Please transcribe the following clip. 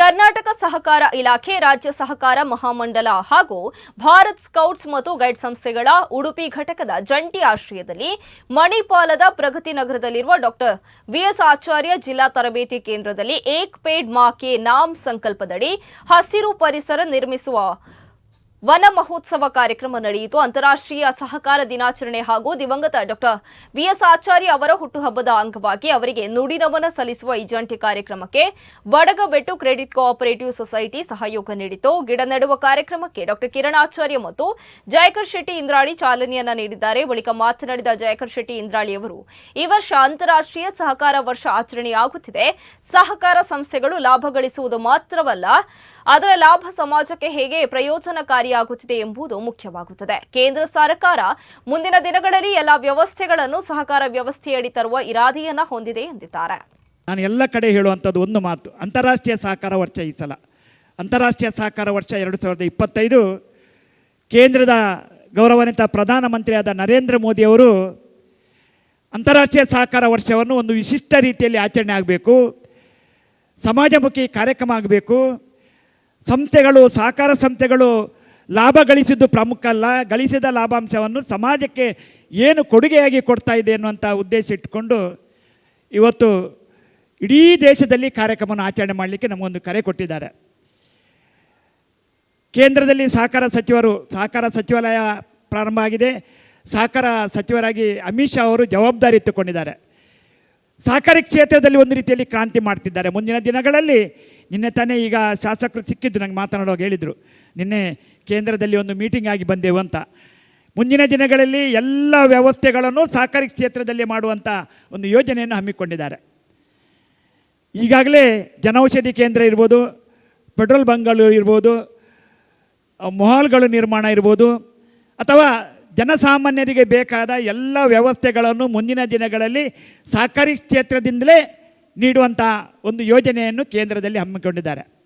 ಕರ್ನಾಟಕ ಸಹಕಾರ ಇಲಾಖೆ, ರಾಜ್ಯ ಸಹಕಾರ ಮಹಾಮಂಡಲ ಹಾಗೂ ಭಾರತ್ ಸ್ಕೌಟ್ಸ್ ಮತ್ತು ಗೈಡ್ ಸಂಸ್ಥೆಗಳ ಉಡುಪಿ ಘಟಕದ ಜಂಟಿ ಆಶ್ರಯದಲ್ಲಿ ಮಣಿಪಾಲದ ಪ್ರಗತಿ ನಗರದಲ್ಲಿರುವ ಡಾಕ್ಟರ್ ವಿಎಸ್ ಆಚಾರ್ಯ ಜಿಲ್ಲಾ ತರಬೇತಿ ಕೇಂದ್ರದಲ್ಲಿ ಏಕ್ ಪೇಡ್ ಮಾ ಕೆ ನಾಮ್ ಸಂಕಲ್ಪದಡಿ ಹಸಿರು ಪರಿಸರ ನಿರ್ಮಿಸುವ ವನ ಮಹೋತ್ಸವ ಕಾರ್ಯಕ್ರಮ ನಡೆಯಿತು. ಅಂತಾರಾಷ್ಟ್ರೀಯ ಸಹಕಾರ ದಿನಾಚರಣೆ ಹಾಗೂ ದಿವಂಗತ ಡಾಕ್ಟರ್ ವಿಎಸ್ ಆಚಾರ್ಯ ಅವರ ಹುಟ್ಟುಹಬ್ಬದ ಅಂಗವಾಗಿ ಅವರಿಗೆ ನುಡಿನಮನ ಸಲ್ಲಿಸುವ ಈ ಜಂಟಿ ಕಾರ್ಯಕ್ರಮಕ್ಕೆ ಬಡಗಬೆಟ್ಟು ಕ್ರೆಡಿಟ್ ಕೋಆಪರೇಟಿವ್ ಸೊಸೈಟಿ ಸಹಯೋಗ ನೀಡಿತು. ಗಿಡ ನೆಡುವ ಕಾರ್ಯಕ್ರಮಕ್ಕೆ ಡಾಕ್ಟರ್ ಕಿರಣ್ ಆಚಾರ್ಯ ಮತ್ತು ಜಯಕರ್ ಶೆಟ್ಟಿ ಇಂದ್ರಾಳಿ ಚಾಲನೆಯನ್ನ ನೀಡಿದ್ದಾರೆ. ಬಳಿಕ ಮಾತನಾಡಿದ ಜಯಕರ್ ಶೆಟ್ಟಿ ಇಂದ್ರಾಳಿ ಅವರು, ಈ ವರ್ಷ ಅಂತಾರಾಷ್ಟ್ರೀಯ ಸಹಕಾರ ವರ್ಷ ಆಚರಣೆಯಾಗುತ್ತಿದೆ. ಸಹಕಾರ ಸಂಸ್ಥೆಗಳು ಲಾಭ ಗಳಿಸುವುದು ಮಾತ್ರವಲ್ಲ, ಅದರ ಲಾಭ ಸಮಾಜಕ್ಕೆ ಹೇಗೆ ಪ್ರಯೋಜನಕಾರಿಯಾಗುತ್ತಿದೆ ಎಂಬುದು ಮುಖ್ಯವಾಗುತ್ತದೆ. ಕೇಂದ್ರ ಸರ್ಕಾರ ಮುಂದಿನ ದಿನಗಳಲ್ಲಿ ಎಲ್ಲ ವ್ಯವಸ್ಥೆಗಳನ್ನು ಸಹಕಾರ ವ್ಯವಸ್ಥೆಯಡಿ ತರುವ ಇರಾದೆಯನ್ನ ಹೊಂದಿದೆ ಎಂದಿದ್ದಾರೆ. ನಾನು ಎಲ್ಲ ಕಡೆ ಹೇಳುವಂಥದ್ದು ಒಂದು ಮಾತು. ಅಂತಾರಾಷ್ಟ್ರೀಯ ಸಹಕಾರ ವರ್ಷ ಈ ಸಲ. ಅಂತಾರಾಷ್ಟ್ರೀಯ ಸಹಕಾರ ವರ್ಷ ಎರಡು ಸಾವಿರದ ಇಪ್ಪತ್ತೈದು. ಕೇಂದ್ರದ ಗೌರವಾನ್ವಿತ ಪ್ರಧಾನಮಂತ್ರಿಯಾದ ನರೇಂದ್ರ ಮೋದಿಯವರು ಅಂತಾರಾಷ್ಟ್ರೀಯ ಸಹಕಾರ ವರ್ಷವನ್ನು ಒಂದು ವಿಶಿಷ್ಟ ರೀತಿಯಲ್ಲಿ ಆಚರಣೆ ಆಗಬೇಕು. ಸಮಾಜಮುಖಿ ಕಾರ್ಯಕ್ರಮ ಆಗಬೇಕು. ಸಂಸ್ಥೆಗಳು, ಸಹಕಾರ ಸಂಸ್ಥೆಗಳು ಲಾಭ ಗಳಿಸಿದ್ದು ಪ್ರಮುಖ ಅಲ್ಲ. ಗಳಿಸಿದ ಲಾಭಾಂಶವನ್ನು ಸಮಾಜಕ್ಕೆ ಏನು ಕೊಡುಗೆಯಾಗಿ ಕೊಡ್ತಾ ಇದೆ ಅನ್ನುವಂಥ ಉದ್ದೇಶ ಇಟ್ಟುಕೊಂಡು ಇವತ್ತು ಇಡೀ ದೇಶದಲ್ಲಿ ಕಾರ್ಯಕ್ರಮವನ್ನು ಆಚರಣೆ ಮಾಡಲಿಕ್ಕೆ ನಮಗೊಂದು ಕರೆ ಕೊಟ್ಟಿದ್ದಾರೆ. ಕೇಂದ್ರದಲ್ಲಿ ಸಹಕಾರ ಸಚಿವರು, ಸಹಕಾರ ಸಚಿವಾಲಯ ಪ್ರಾರಂಭ ಆಗಿದೆ. ಸಹಕಾರ ಸಚಿವರಾಗಿ ಅಮಿತ್ ಶಾ ಅವರು ಜವಾಬ್ದಾರಿ ಎತ್ತುಕೊಂಡಿದ್ದಾರೆ ಸಹಕಾರಿ ಕ್ಷೇತ್ರದಲ್ಲಿ ಒಂದು ರೀತಿಯಲ್ಲಿ ಕ್ರಾಂತಿ ಮಾಡ್ತಿದ್ದಾರೆ. ಮುಂದಿನ ದಿನಗಳಲ್ಲಿ ನಿನ್ನೆ ತಾನೇ ಈಗ ಶಾಸಕರು ಸಿಕ್ಕಿದ್ದು ನಂಗೆ ಮಾತನಾಡುವಾಗ ಹೇಳಿದರು, ನಿನ್ನೆ ಕೇಂದ್ರದಲ್ಲಿ ಒಂದು ಮೀಟಿಂಗ್ ಆಗಿ ಬಂದೆವು ಅಂತ. ಮುಂದಿನ ದಿನಗಳಲ್ಲಿ ಎಲ್ಲ ವ್ಯವಸ್ಥೆಗಳನ್ನು ಸಹಕಾರಿ ಕ್ಷೇತ್ರದಲ್ಲಿ ಮಾಡುವಂಥ ಒಂದು ಯೋಜನೆಯನ್ನು ಹಮ್ಮಿಕೊಂಡಿದ್ದಾರೆ. ಈಗಾಗಲೇ ಜನೌಷಧಿ ಕೇಂದ್ರ ಇರ್ಬೋದು, ಪೆಟ್ರೋಲ್ ಬಂಕ್ಗಳು ಇರ್ಬೋದು ಮೊಹಾಲ್ಗಳು ನಿರ್ಮಾಣ ಇರ್ಬೋದು, ಅಥವಾ ಜನಸಾಮಾನ್ಯರಿಗೆ ಬೇಕಾದ ಎಲ್ಲ ವ್ಯವಸ್ಥೆಗಳನ್ನು ಮುಂದಿನ ದಿನಗಳಲ್ಲಿ ಸಹಕಾರಿ ಕ್ಷೇತ್ರದಿಂದಲೇ ನೀಡುವಂಥ ಒಂದು ಯೋಜನೆಯನ್ನು ಕೇಂದ್ರದಲ್ಲಿ ಹಮ್ಮಿಕೊಂಡಿದ್ದಾರೆ.